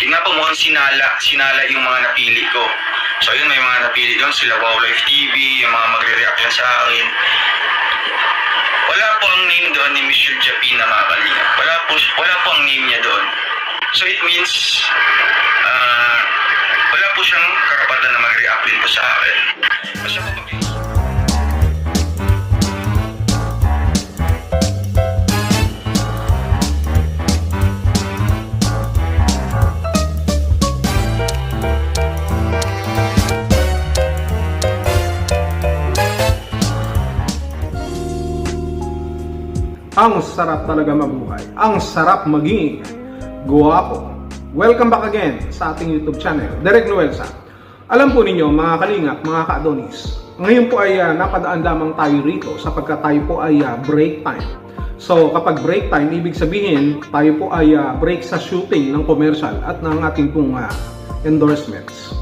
Yun nga po mukhang sinala, sinala yung mga napili ko. So yun, may mga napili doon, sila Wow Life TV, yung mga magre-react yan sa akin. Wala po ang name doon ni Michelle Japin na mga kalinga. Wala po, wala po ang name niya doon. So it means, ah, wala po siyang karapatan na mag-react din po sa akin. Basta po Ang sarap talaga mabuhay. Ang sarap maging guwapo. Welcome back again sa ating YouTube channel, Derek Noelsa. Alam po ninyo mga kalingap, mga ka-adonis, ngayon po ay ah, napadaan lamang tayo rito sapagkat tayo po ay ah, break time. So kapag break time, ibig sabihin tayo po ay ah, break sa shooting ng commercial at ng ating pong ah, endorsements.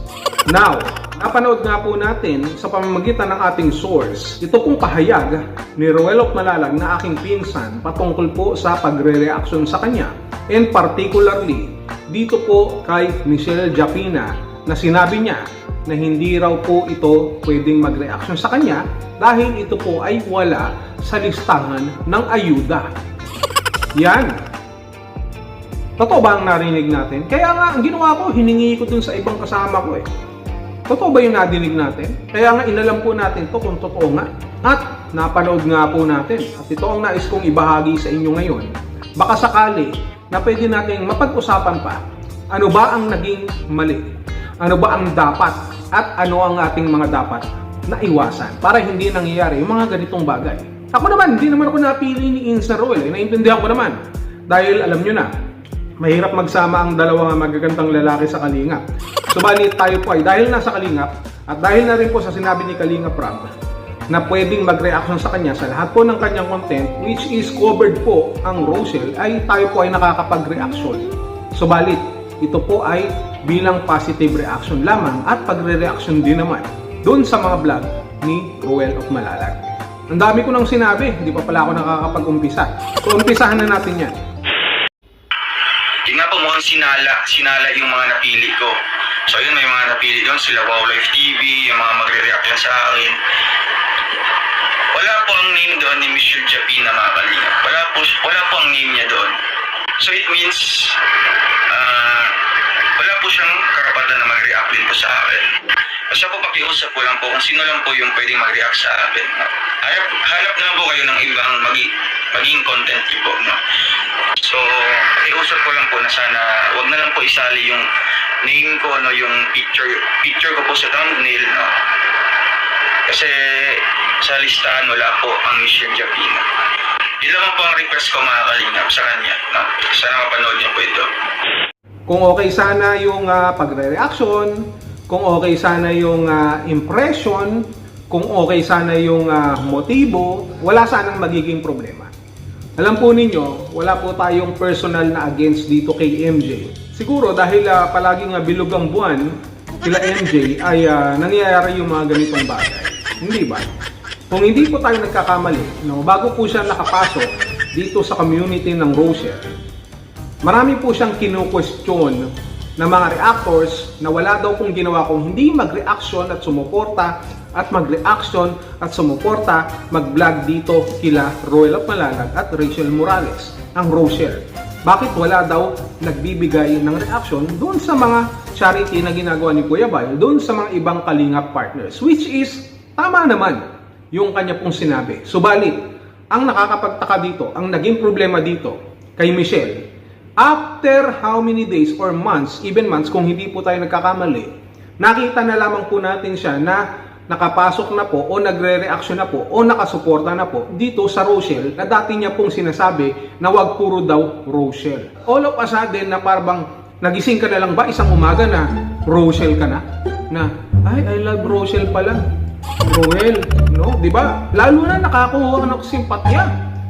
Now, napanood nga po natin sa pamamagitan ng ating source, ito pong pahayag ni Roel of Malalag na aking pinsan patungkol po sa pagre-reaction sa kanya and particularly dito po kay Michelle Japina na sinabi niya na hindi raw po ito pwedeng mag-reaction sa kanya dahil ito po ay wala sa listahan ng ayuda. Yan, Totoo ba ang narinig natin? Kaya nga, ang ginawa ko, hiningi ko dun sa ibang kasama ko eh. Totoo ba yung nadinig natin? Kaya nga, inalam po natin to kung totoo nga. At napanood nga po natin. At ito ang nais kong ibahagi sa inyo ngayon. Baka sakali na pwede nating mapag-usapan pa, ano ba ang naging mali? Ano ba ang dapat? At ano ang ating mga dapat na iwasan para hindi nangyayari yung mga ganitong bagay. Ako naman, hindi naman ako napili ni Insa Roel. Eh. Naintindihan ko naman. Dahil alam nyo na, mahirap magsama ang dalawang magagandang lalaki sa Kalingap. Subalit tayo po ay dahil nasa Kalingap at dahil na rin po sa sinabi ni Kalingap Rob na pwedeng mag-reaction sa kanya sa lahat po ng kanyang content which is covered po ang Rosel ay tayo po ay nakakapag-reaction. Subalit, ito po ay bilang positive reaction lamang at pagre-reaction din naman doon sa mga vlog ni Ruel of Malalag. Ang dami ko nang sinabi, hindi pa pala ako nakakapag-umpisa. So, umpisahan na natin yan. Yun nga po mukhang sinala, sinala yung mga napili ko. So yun, may mga napili doon, sila Wow Life TV, yung mga magre-react yan sa akin. Wala po ang name doon ni Michelle Japin na mga kalinga. Wala po, wala po ang name niya doon. So it means, ah, wala po siyang karapatan na mag-react din po sa akin. Basta po pakiusap ko lang po kung sino lang po yung pwedeng mag-react sa akin. No? Hanap, hanap na po kayo ng ibang magi, maging content niyo po. No? So, pakiusap ko lang po na sana wag na lang po isali yung name ko, no, yung picture, picture ko po sa thumbnail. No? Kasi sa listahan wala po ang Mission Japina. Yun naman po ang request ko mga kalingap sa kanya. No? Sana mapanood niyo po ito. Kung okay sana yung ah, pagre-reaction, kung okay sana yung ah, impression, kung okay sana yung ah, motibo, wala sanang magiging problema. Alam po ninyo, wala po tayong personal na against dito kay MJ. Siguro dahil ah, palaging uh, bilog ang buwan, kila MJ ay ah, nangyayari yung mga ganitong bagay. Hindi ba? Kung hindi po tayo nagkakamali, no, bago po siya nakapasok dito sa community ng Rocher, Marami po siyang kinu-question ng mga reactors na wala daw pong ginawa kung hindi mag-reaction at sumuporta at mag-reaction at sumuporta mag-vlog dito kila of Malalag at Rachel Morales, ang Rochelle. Bakit wala daw nagbibigay ng reaction doon sa mga charity na ginagawa ni Kuya Bayo, doon sa mga ibang kalingap partners, which is tama naman yung kanya pong sinabi. Subalit, ang nakakapagtaka dito, ang naging problema dito kay Michelle, after how many days or months, even months, kung hindi po tayo nagkakamali, nakita na lamang po natin siya na nakapasok na po o nagre-reaction na po o nakasuporta na po dito sa Rochelle na dati niya pong sinasabi na wag puro daw Rochelle. All of a sudden na parang nagising ka na lang ba isang umaga na Rochelle ka na? Na, ay, I love Rochelle pala. Roel, no? Di ba? Lalo na nakakuha ka ng simpatya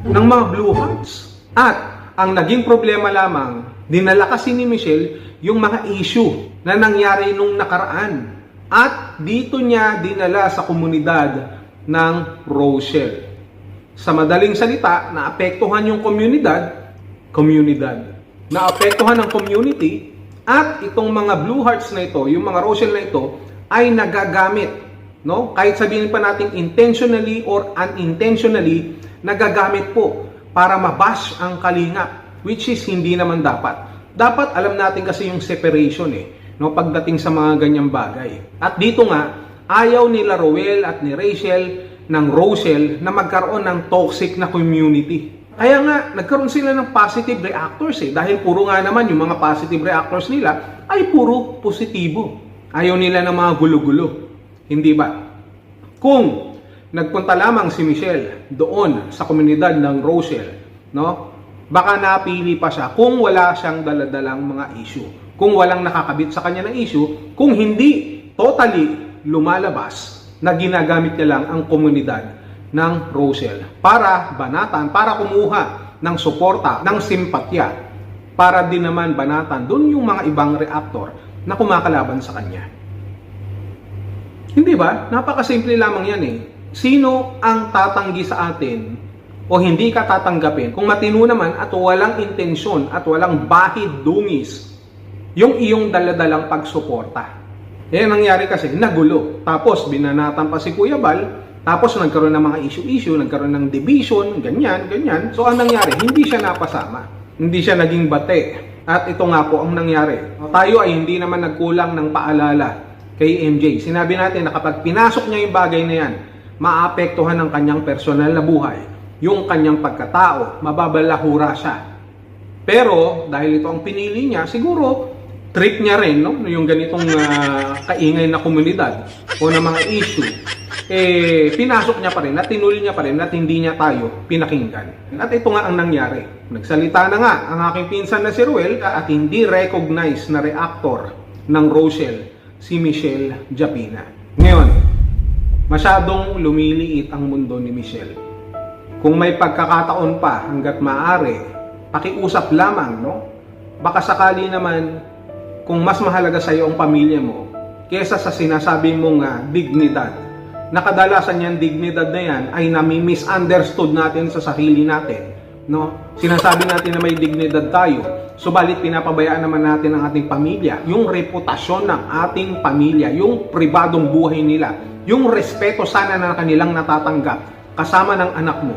ng mga Blue Hearts. At ang naging problema lamang, dinala kasi ni Michelle yung mga issue na nangyari nung nakaraan. At dito niya dinala sa komunidad ng Rochelle. Sa madaling salita, naapektuhan yung komunidad, komunidad. Naapektuhan ng community At itong mga blue hearts na ito, yung mga Rochelle na ito, ay nagagamit. No? Kahit sabihin pa natin intentionally or unintentionally, nagagamit po para mabash ang kalinga, which is hindi naman dapat. Dapat alam natin kasi yung separation eh, no? pagdating sa mga ganyang bagay. At dito nga, ayaw nila Roel at ni Rachel ng Rochelle na magkaroon ng toxic na community. Kaya nga, nagkaroon sila ng positive reactors eh. Dahil puro nga naman yung mga positive reactors nila ay puro positibo. Ayaw nila ng mga gulo-gulo. Hindi ba? Kung nagpunta lamang si Michelle doon sa komunidad ng Rochelle, no? Baka napili pa siya kung wala siyang daladalang mga issue. Kung walang nakakabit sa kanya ng issue, kung hindi totally lumalabas na ginagamit niya lang ang komunidad ng Rochelle para banatan, para kumuha ng suporta, ng simpatya, para din naman banatan doon yung mga ibang reactor na kumakalaban sa kanya. Hindi ba? Napakasimple lamang yan eh. Sino ang tatanggi sa atin o hindi ka tatanggapin kung matino naman at walang intensyon at walang bahid dungis yung iyong daladalang pagsuporta. Eh, nangyari kasi, nagulo. Tapos, binanatan pa si Kuya Bal, tapos nagkaroon ng mga issue-issue, nagkaroon ng division, ganyan, ganyan. So, ang nangyari, hindi siya napasama. Hindi siya naging bate. At ito nga po ang nangyari. Tayo ay hindi naman nagkulang ng paalala kay MJ. Sinabi natin na kapag pinasok niya yung bagay na yan, maapektuhan ng kanyang personal na buhay, yung kanyang pagkatao, mababalahura siya. Pero dahil ito ang pinili niya, siguro trip niya rin no yung ganitong ah, kaingay na komunidad o na mga issue eh pinasok niya pa rin at tinuli niya pa rin at hindi niya tayo pinakinggan. At ito nga ang nangyari. Nagsalita na nga ang aking pinsan na si Ruel at hindi recognize na reactor ng Rochelle si Michelle Japina. Ngayon, masyadong lumiliit ang mundo ni Michelle. Kung may pagkakataon pa hanggat maaari, pakiusap lamang, no? Baka sakali naman, kung mas mahalaga sa iyo ang pamilya mo, kesa sa sinasabi mong uh, dignidad, na kadalasan dignidad na yan ay nami-misunderstood natin sa sarili natin. No? Sinasabi natin na may dignidad tayo, subalit pinapabayaan naman natin ang ating pamilya, yung reputasyon ng ating pamilya, yung pribadong buhay nila, yung respeto sana na kanilang natatanggap kasama ng anak mo,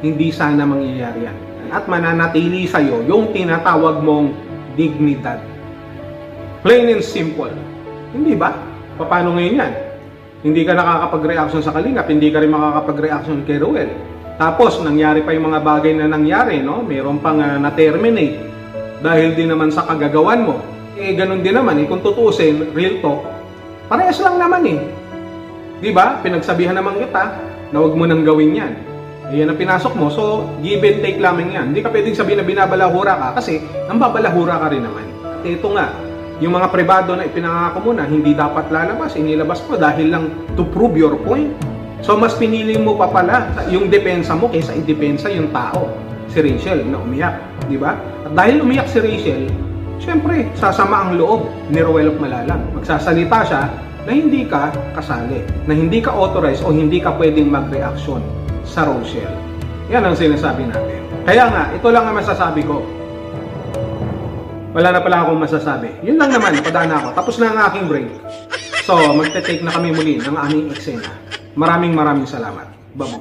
hindi sana mangyayari yan. At mananatili sa'yo yung tinatawag mong dignidad. Plain and simple. Hindi ba? Paano ngayon yan? Hindi ka nakakapag-reaction sa Kalingap, hindi ka rin makakapag-reaction kay Ruel. Tapos, nangyari pa yung mga bagay na nangyari, no? Meron pang uh, na-terminate dahil din naman sa kagagawan mo. Eh, ganun din naman, eh, kung tutusin, real talk, parehas lang naman eh. Di ba? Pinagsabihan naman kita na huwag mo nang gawin yan. Eh, yan ang pinasok mo, so give and take lamang yan. Hindi ka pwedeng sabihin na binabalahura ka kasi ang babalahura ka rin naman. At ito nga, yung mga pribado na ipinangako mo na hindi dapat lalabas, inilabas mo dahil lang to prove your point. So mas pinili mo pa pala yung depensa mo kaysa idepensa yung tao. Si Rachel na umiyak, di ba? At dahil umiyak si Rachel, syempre sasama ang loob ni Rowell of Malalang. Magsasalita siya na hindi ka kasali, na hindi ka authorized o hindi ka pwedeng mag-reaction sa Rochelle. Yan ang sinasabi natin. Kaya nga, ito lang ang masasabi ko. Wala na pala akong masasabi. Yun lang naman, napadaan ako. Tapos na ang aking break. So, magte-take na kami muli ng aming eksena. Maraming maraming salamat. Babu.